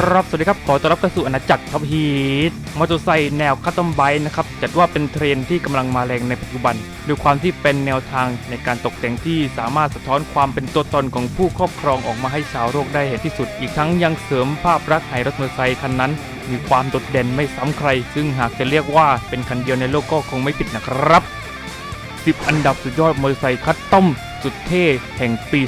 ครับ สวัสดีครับ ขอต้อนรับเข้าสู่อาณาจักรท็อปฮีทมอเตอร์ไซค์แนวคัตตอมไบค์นะครับ จัดว่าเป็นเทรนที่กำลังมาแรงในปัจจุบันด้วยความที่เป็นแนวทางในการตกแต่งที่สามารถสะท้อนความเป็นตัวตนของผู้ครอบครองออกมาให้ชาวโลกได้เห็นที่สุด อีกทั้งยังเสริมภาพลักษณ์ให้รถมอเตอร์ไซค์คันนั้น มีความโดดเด่นไม่ซ้ำใคร ซึ่งหากจะเรียกว่าเป็นคันเดียวในโลกก็คงไม่ผิดนะครับ10 อันดับสุดยอดมอเตอร์ไซค์คัสตอมสุดเท่แห่งปี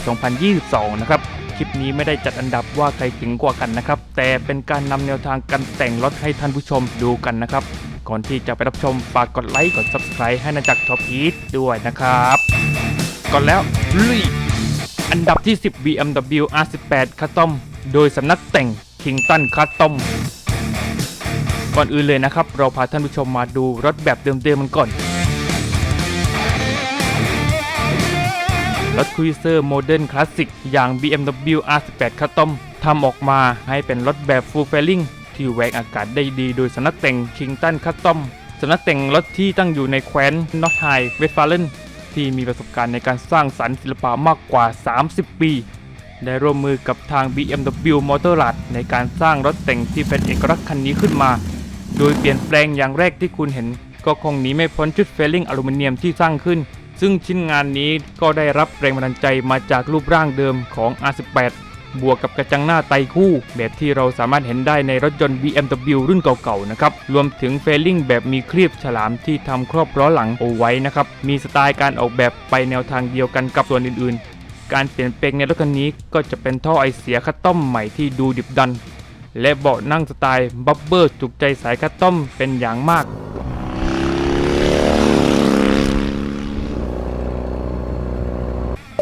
2022 นะครับ ลิปนี้ไม่ได้จัดอันดับว่าใครเก่งกว่ากันนะครับ แต่เป็นการนำแนวทางการแต่งรถให้ท่านผู้ชมดูกันนะครับ ก่อนที่จะไปรับชมฝากกดไลค์กด Subscribe ให้นาจักรท็อปอีทด้วยนะครับ ก่อนแล้วลุยอันดับที่ 10 BMW R18 Custom โดยสำนักแต่ง Kington Custom ก่อนอื่นเลยนะครับ เราพาท่านผู้ชมมาดูรถแบบเดิมๆมันก่อน รถคุยเซอร์โมเดิร์นคลาสสิกอย่าง BMW R18 Custom ทำออกมาให้เป็นรถแบบ Full Fairing ที่แหวกอากาศได้ดีโดยสำนักแต่ง Kington Custom สำนักแต่งรถที่ตั้งอยู่ในแคว้น North High Westphalen ที่มีประสบการณ์ในการสร้างสรรค์ศิลปะมากกว่า 30 ปี ได้ร่วมมือกับทาง BMW Motorrad ในการสร้างรถแต่งที่เป็นเอกลักษณ์คันนี้ขึ้นมา โดยเปลี่ยนแปลงอย่างแรกที่คุณเห็น ก็คงหนีไม่พ้นชุดเฟลลิ่งอลูมิเนียมที่สร้างขึ้น ซึ่งชิ้นงานนี้ก็ได้รับแรงบันดาลใจมาจากรูปร่างเดิมของ R18 บวกกับกระจังหน้าไตคู่ แบบที่เราสามารถเห็นได้ในรถยนต์ BMW รุ่นเก่าๆนะครับ รวมถึงเฟลลิ่งแบบมีครีบฉลามที่ทำครอบล้อหลังเอาไว้นะครับ มีสไตล์การออกแบบไปแนวทางเดียวกันกับส่วนอื่นๆ การเปลี่ยนแปลงในรถคันนี้ก็จะเป็นท่อไอเสียคัตตอมใหม่ที่ดูดิบดัน และเบาะนั่งสไตล์บับเบิลถูกใจสายคัตตอมเป็นอย่างมาก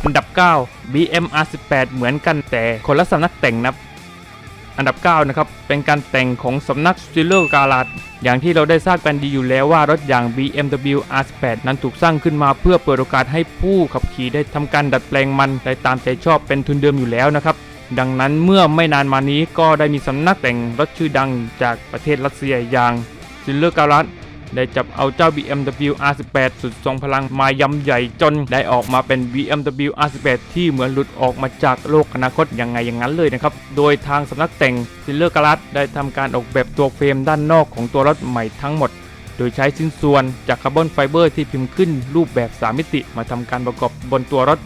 อันดับ 9 BM R18 เหมือนกันแต่คนละสำนักแต่งนะอันดับ 9 นะครับ เป็นการแต่งของสำนัก s t i l l e r g a r a g e อย่างที่เราได้ทราบกันดีอยู่แล้วว่ารถอย่าง BMW R18 นั้นถูกสร้างขึ้นมาเพื่อเปิดโอกาสให้ผู้ขับขี่ได้ทำการดัดแปลงมันได้ตามใจชอบเป็นทุนเดิมอยู่แล้วนะครับดังนั้นเมื่อไม่นานมานี้ก็ได้มีสำนักแต่งรถชื่อดังจากประเทศรัสเซียอย่าง s t i l l e r g a r a g e ได้จับเอาเจ้า BMW R18 สุดทรงพลังมายำใหญ่จนได้ออกมาเป็น BMW R18 ที่เหมือนหลุดออกมาจากโลกอนาคตยังไงอย่างนั้นเลยนะครับ โดยทางสำนักแต่งซิลเลอร์กรัสได้ทำการออกแบบตัวเฟรมด้านนอกของตัวรถใหม่ทั้งหมดโดยใช้ชิ้นส่วนจากคาร์บอนไฟเบอร์ที่พิมพ์ขึ้นรูปแบบ 3 มิติมาทำการประกอบบนตัวรถ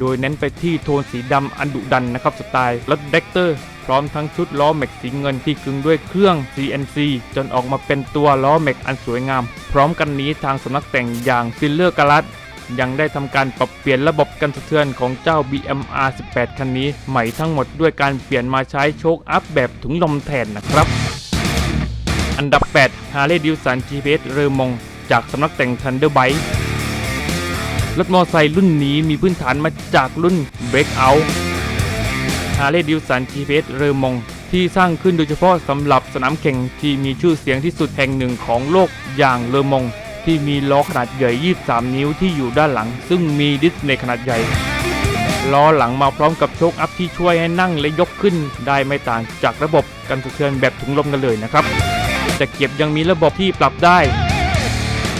โดยเน้นไปที่โทนสีดำอันดุดันนะครับสไตล์รถเด็กเตอร์ พร้อมทั้งชุดล้อแม็กสีเงินที่กึงด้วยเครื่อง CNC จนออกมาเป็นตัวล้อแม็กอันสวยงาม พร้อมกันนี้ทางสำนักแต่งอย่างซิลเลอร์ก r ั g ยังได้ทำการปรับเปลี่ยนระบบกันสะเทือนของเจ้า BMR 18 คันนี้ ใหม่ทั้งหมดด้วยการเปลี่ยนมาใช้โชคอัพแบบถุงลมแทนนะครับ อันดับ 8 Harley Davidson GPS เรอมง จากสำนักแต่ง Thunderbite รถมอเตอร์ไซค์รุ่นนี้มีพื้นฐานมาจากรุ่น Breakout Harley Davidson GPS เรอมงที่สร้างขึ้นโดยเฉพาะสำหรับสนามแข่งที่มีชื่อเสียงที่สุดแห่งหนึ่งของโลกอย่างเรอมงที่มีล้อขนาดใหญ่ 23 นิ้วที่อยู่ด้านหลัง ซึ่งมีดิสในขนาดใหญ่ ล้อหลังมาพร้อมกับโชคอัพที่ช่วยให้นั่งและยกขึ้น ได้ไม่ต่างจากระบบกันสะเทือนแบบถุงลมกันเลยนะครับ แต่เก็บยังมีระบบที่ปรับได้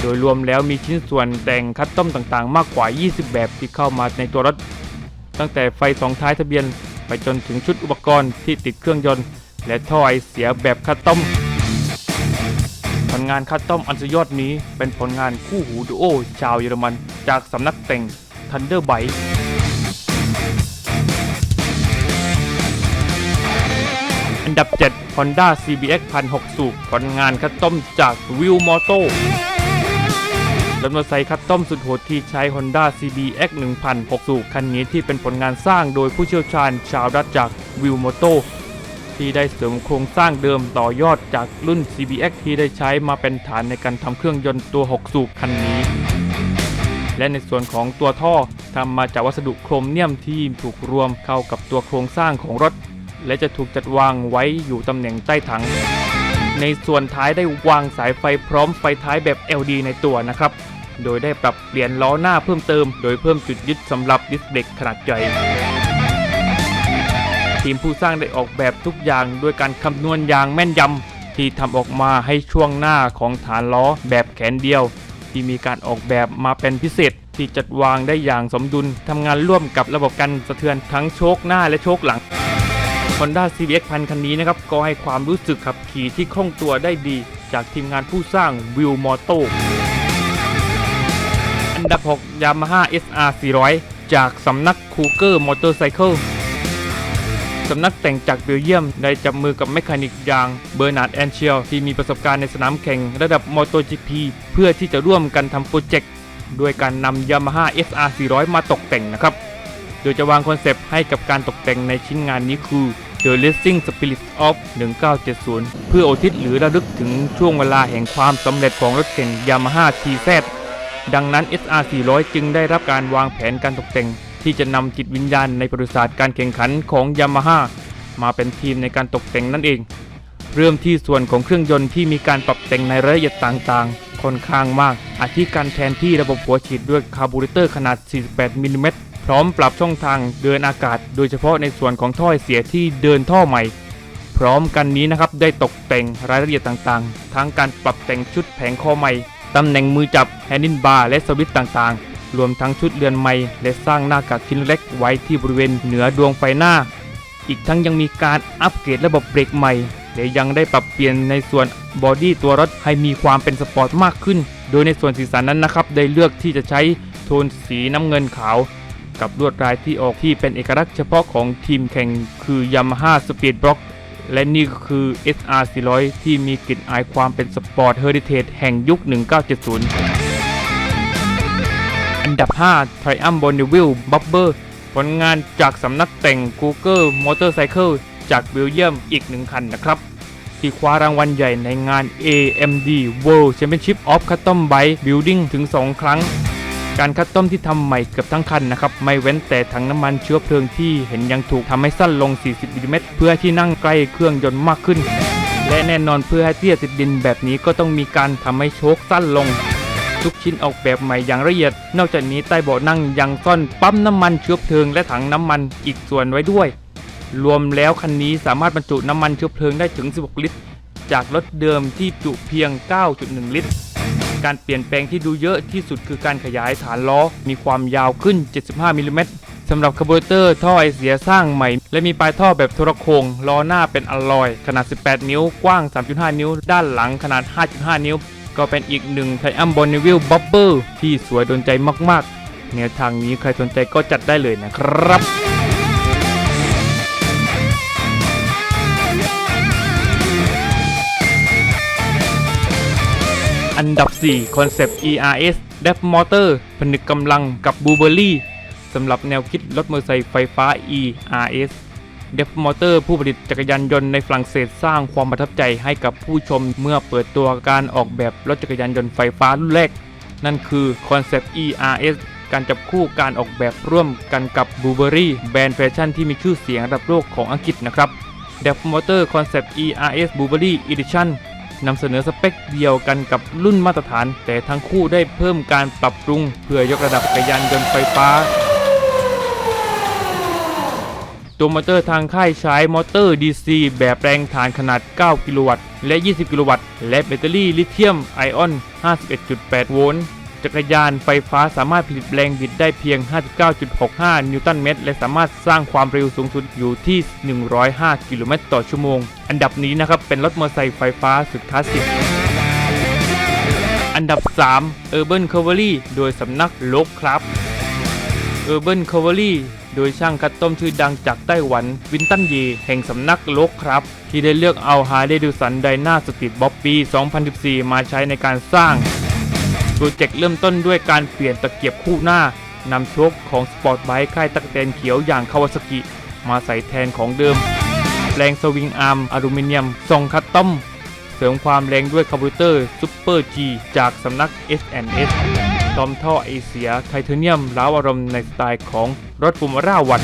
โดยรวมแล้วมีชิ้นส่วนแต่งคัสตอมต่างๆ มากกว่า 20 แบบที่เข้ามาในตัวรถ ตั้งแต่ไฟสองท้ายทะเบียน ไปจนถึงชุดอุปกรณ์ที่ติดเครื่องยนต์ และท่อไอเสียแบบคัสตอมผลงานคัสตอมอันสุดยอดนี้เป็นผลงานคู่หูดูโอชาวเยอรมันจากสำนักแต่ง Thunderbite อันดับ 7 Honda CBX 1,600สูบผลงานคัสตอมจาก w i l m o t o รถมอเตอร์ไซค์คัสตอมสุดโหดที่ใช้ Honda CBX 1006สูบคันนี้ที่เป็นผลงานสร้างโดยผู้เชี่ยวชาญชาวรัฐจาก w i l m o t o ที่ได้เสริมโครงสร้างเดิมต่อยอดจากรุ่น CBX ที่ได้ใช้มาเป็นฐานในการทำเครื่องยนต์ตัว 6 สูบคันนี้ และในส่วนของตัวท่อทำมาจากวัสดุโครเมียมที่ถูกรวมเข้ากับตัวโครงสร้างของรถ และจะถูกจัดวางไว้อยู่ตำแหน่งใต้ถัง ในส่วนท้ายได้วางสายไฟพร้อมไฟท้ายแบบ LD ในตัวนะครับ โดยได้ปรับเปลี่ยนล้อหน้าเพิ่มเติม โดยเพิ่มจุดยึดสำหรับดิสเบรกขนาดใหญ่ทีมผู้สร้างได้ออกแบบทุกอย่างด้วยการคำนวณอย่างแม่นยำที่ทำออกมาให้ช่วงหน้าของฐานล้อแบบแขนเดียว ที่มีการออกแบบมาเป็นพิเศษที่จัดวางได้อย่างสมดุลทำงานร่วมกับระบบกันสะเทือนทั้งโชคหน้าและโชคหลัง Honda CBX พันคันนี้นะครับ ก็ให้ความรู้สึกขับขี่ที่คล่องตัวได้ดี จากทีมงานผู้สร้าง w i l m o t o อันดับ 6 Yamaha SR 400 จากสำนัก Cougar Motorcycle สำนักแต่งจากเบลเยียม ได้จับมือกับแมคานิกอย่างเบอร์นาร์ดแอนเชียลที่มีประสบการณ์ในสนามแข่งระดับ MotoGP เพื่อที่จะร่วมกันทำโปรเจกต์ด้วยการนำ Yamaha SR 400 มาตกแต่งนะครับ โดยจะวางคอนเซปต์ให้กับการตกแต่งในชิ้นงานนี้คือ The Racing Spirit of 1970 เพื่ออุทิศหรือระลึกถึงช่วงเวลาแห่งความสำเร็จของรถแข่ง Yamaha TZ ดังนั้น SR 400 จึงได้รับการวางแผนการตกแต่ง ที่จะนำจิตวิญญาณในประวัติศาสตร์การแข่งขันของ Yamaha มาเป็นทีมในการตกแต่งนั่นเอง เริ่มที่ส่วนของเครื่องยนต์ที่มีการปรับแต่งในรายละเอียดต่างๆ ค่อนข้างมาก อาทิการแทนที่ระบบหัวฉีดด้วยคาร์บูเรเตอร์ขนาด 48มิลลิเมตร ร้อมปรับช่องทางเดินอากาศ โดยเฉพาะในส่วนของท่อไอเสียที่เดินท่อใหม่ พร้อมกันนี้นะครับได้ตกแต่งรายละเอียดต่างๆ ทั้งการปรับแต่งชุดแผงคอใหม่ตำแหน่งมือจับแฮนดิลบาร์และสวิตต่างๆ รวมทั้งชุดเรือนใหม่และสร้างหน้ากากชิ้นเล็กไว้ที่บริเวณเหนือดวงไฟหน้า อีกทั้งยังมีการอัปเกรดระบบเบรกใหม่และยังได้ปรับเปลี่ยนในส่วนบอดี้ตัวรถให้มีความเป็นสปอร์ตมากขึ้น โดยในส่วนสีสันนั้นนะครับได้เลือกที่จะใช้โทนสีน้ำเงินขาว กับลวดลายที่ออกที่เป็นเอกลักษณ์เฉพาะของทีมแข่งคือ Yamaha Speed Block และนี่ก็คือ SR 400 ที่มีกลิ่นอายความเป็นสปอร์ตเฮอริเทจแห่งยุค 1970 อันดับ 5 Triumph Bonneville Bubber ผลงานจากสำนักแต่ง Google Motorcycle จากเบลเยียมอีกหนึ่งคันนะครับ ที่คว้ารางวัลใหญ่ในงาน AMD World Championship of Custom Bike Building ถึง 2 ครั้ง การคัดต้มที่ทำใหม่เกือบทั้งคันนะครับไม่เว้นแต่ถังน้ำมันเชื้อเพลิงที่เห็นยังถูกทำให้สั้นลง 40มิลลิเมตรเพื่อที่นั่งใกล้เครื่องยนต์มากขึ้น และแน่นอนเพื่อให้เตี้ยติดดินแบบนี้ก็ต้องมีการทำให้โชคสั้นลงทุกชิ้นออกแบบใหม่อย่างละเอียด นอกจากนี้ใต้เบาะนั่งยังซ่อนปั๊มน้ำมันเชื้อเพลิงและถังน้ำมันอีกส่วนไว้ด้วย รวมแล้วคันนี้สามารถบรรจุน้ำมันเชื้อเพลิงได้ถึง 16 ลิตร จากรถเดิมที่จุเพียง 9.1 ลิตร การเปลี่ยนแปลงที่ดูเยอะที่สุดคือการขยายฐานล้อ มีความยาวขึ้น 75มิลลิเมตรสำหรับคาร์บูเรเตอร์ท่อไอเสียสร้างใหม่ และมีปลายท่อแบบโทรโคงล้อหน้าเป็นอลลอย ขนาด 18 นิ้ว กว้าง 3.5 นิ้ว ด้านหลังขนาด 5.5 นิ้ว ก็เป็นอีกหนึ่งไทอัมบอนนิวิลบ็อบเบอร์ที่สวยโดนใจมากๆแนวทางนี้ใครสนใจก็จัดได้เลยนะครับ อันดับ 4 Concept ERS d e p Motor ผนึกกำลังกับ b u b e r l y สำหรับแนวคิดรถมอเตอร์ไซค์ไฟฟ้า ERS d e p Motor ผู้ผลิตจักรยานยนต์ในฝรั่งเศสสร้างความประทับใจให้กับผู้ชมเมื่อเปิดตัวการออกแบบรถจักรยานยนต์ไฟฟ้ารุ่นแรก นั่นคือ Concept ERS การจับคู่การออกแบบร่วมกันกับ b u b e r y แบรนด์แฟชั่นที่มีชื่อเสียงระดับโลกของอังกฤษนะครับ d e p Motor Concept ERS b u b e r y Edition นำเสนอสเปคเดียวกันกับรุ่นมาตรฐาน แต่ทั้งคู่ได้เพิ่มการปรับปรุง เพื่อยกระดับจักรยานยนต์ไฟฟ้า ตัวมอเตอร์ทางค่ายใช้มอเตอร์ DC แบบแรงฐานขนาด 9 กิโลวัตต์ และ 20 กิโลวัตต์ และแบตเตอรี่ลิเธียมไอออน 51.8 โวลต์ จักรยานไฟฟ้าสามารถผลิตแรงบิดได้เพียง 59.65 นิวตันเมตร และสามารถสร้างความเร็วสูงสุดอยู่ที่ 105 กิโลเมตรต่อชั่วโมง อันดับนี้นะครับเป็นรถมอเตอร์ไซค์ไฟฟ้าสุดคลาสสิก อันดับ 3 Urban Cavalry โดยสำนักโลกครับ Urban Cavalry โดยช่างคัดต้มชื่อดังจากไต้หวันวินตันเยแห่งสำนักโลกครับ ที่ได้เลือกเอาฮาร์เลย์ดูสันไดนาสตรีทบ๊อบปี 2014 มาใช้ในการสร้าง โปรเจกต์เริ่มต้นด้วยการเปลี่ยนตะเกียบคู่หน้านำโชคของสปอร์ตไบค์ค่ายตักแตนเขียวอย่างคาวาซากิ มาใส่แทนของเดิมแปลงสวิงอาร์มอลูมิเนียมทรงคัสตอม เสริมความแรงด้วยคาร์บูเตอร์ซูเปอร์ G จากสำนัก S&S ตอมท่อไอเสียไทเทเนียมล้าวอารมณ์ในสไตล์ของรถฟูมาร่าวัน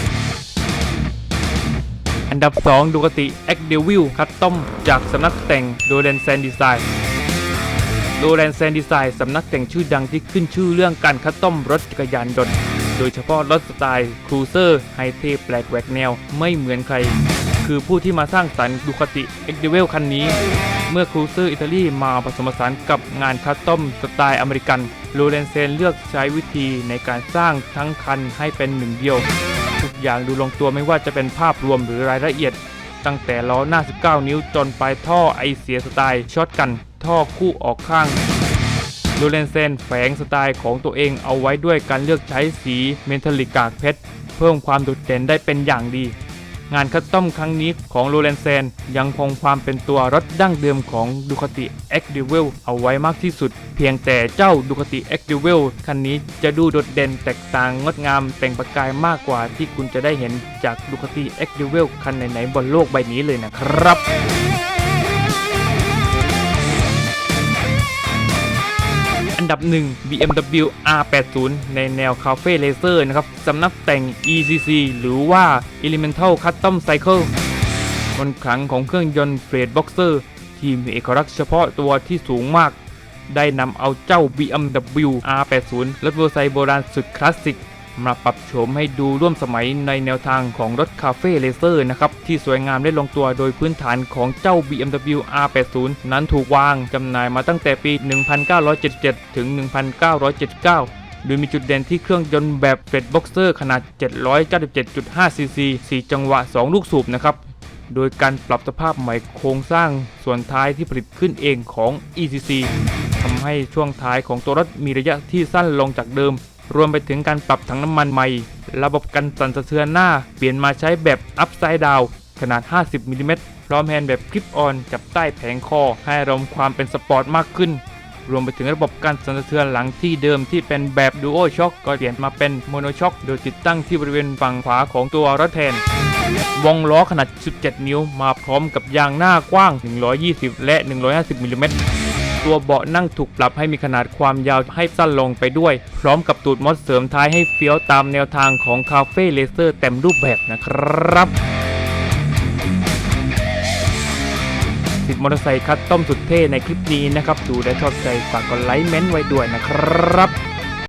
อันดับ 2ดูกติ X Devil คัตตอมจากสำนักแต่งโดเรนแซนดีไซน์ โลแรนแซนดีไซน์สำนักแต่งชื่อดังที่ขึ้นชื่อเรื่องการคัสตอมรถจักรยานยนต์ โดยเฉพาะรถสไตล์ครูเซอร์ไฮเทแปลกแหวกแนวไม่เหมือนใคร คือผู้ที่มาสร้างสรรค์ดูคติ X d e v i l คันนี้ เมื่อครูเซอร์อิตาลีมาผสมผสานกับงานคัสตอมสไตล์อเมริกันโลเรนเซนเลือกใช้วิธีในการสร้างทั้งคันให้เป็นหนึ่งเดียวทุกอย่างดูลงตัวไม่ว่าจะเป็นภาพรวมหรือรายละเอียด ตั้งแต่ล้อหน้า 19 นิ้วจนปลายท่อไอเสียสไตล์ช็อตกัน ท่อคู่ออกข้างลูเลนเซนแฝงสไตล์ของตัวเองเอาไว้ด้วยการเลือกใช้สีเมทัลลิกกากเพชร เพิ่มความโดดเด่นได้เป็นอย่างดี งานคัสตอมครั้งนี้ของลูเลนเซนยังคงความเป็นตัวรถดั้งเดิมของดูคาติ X d e v i l เอาไว้มากที่สุด เพียงแต่เจ้าดูคาติ X d e v i l คันนี้จะดูโดดเด่นแตกต่างงดงามแต่งประกายมากกว่าที่คุณจะได้เห็นจากดูคาติ X d e v i l คันไหนๆบนโลกใบนี้เลยนะครับ นดับ 1 BMW R80 ในแนวคาเฟ่เลเซอร์นะครับสำนักแต่ง ECC หรือว่า Elemental Custom Cycle บนขังของเครื่องยนต์เฟรดบ็อกเซอร์ที่มีเอกลักษณ์เฉพาะตัวที่สูงมาก ได้นำเอาเจ้า BMW R80 รถมอเตอร์ไซค์โบราณสุดคลาสสิก มาปรับโฉมให้ดูร่วมสมัยในแนวทางของรถคาเฟ่เลเซอร์นะครับ ที่สวยงามและลงตัวโดยพื้นฐานของเจ้า BMW R80 นั้นถูกวางจำหน่ายมาตั้งแต่ปี 1977 ถึง 1979โดยมีจุดเด่นที่เครื่องยนต์แบบเฟดบ็อกเซอร์ขนาด 797.5 ซีซี 4 จังหวะ 2 ลูกสูบนะครับ โดยการปรับสภาพใหม่โครงสร้างส่วนท้ายที่ผลิตขึ้นเองของ ECC ทำให้ช่วงท้ายของตัวรถมีระยะที่สั้นลงจากเดิม รวมไปถึงการปรับถังน้ำมันใหม่ ระบบกันสั่นสะเทือนหน้า เปลี่ยนมาใช้แบบ Upside Down ขนาด 50มิลลิเมตรพร้อมแฮนด์แบบคลิปออนจับใต้แผงคอ ให้อารมณ์ความเป็นสปอร์ตมากขึ้น รวมไปถึงระบบการสั่นสะเทือนหลังที่เดิมที่เป็นแบบ Duo Shock ก็เปลี่ยนมาเป็น Mono Shock โดยติดตั้งที่บริเวณฝั่งขวาของตัวรถแทน วงล้อขนาด 17 นิ้วมาพร้อมกับยางหน้ากว้าง 120 และ 150มิลลิเมตร ตัวเบาะนั่งถูกปรับให้มีขนาดความยาวให้สั้นลงไปด้วย พร้อมกับตูดมอดเสริมท้ายให้เฟี้ยวตามแนวทางของคาเฟ่เลเซอร์เต็มรูปแบบนะครับติดมอเตอร์ไซค์คัสตอมสุดเท่ในคลิปนี้นะครับ ดูและชอบใจฝากกดไลค์เม้นต์ไว้ด้วยนะครับ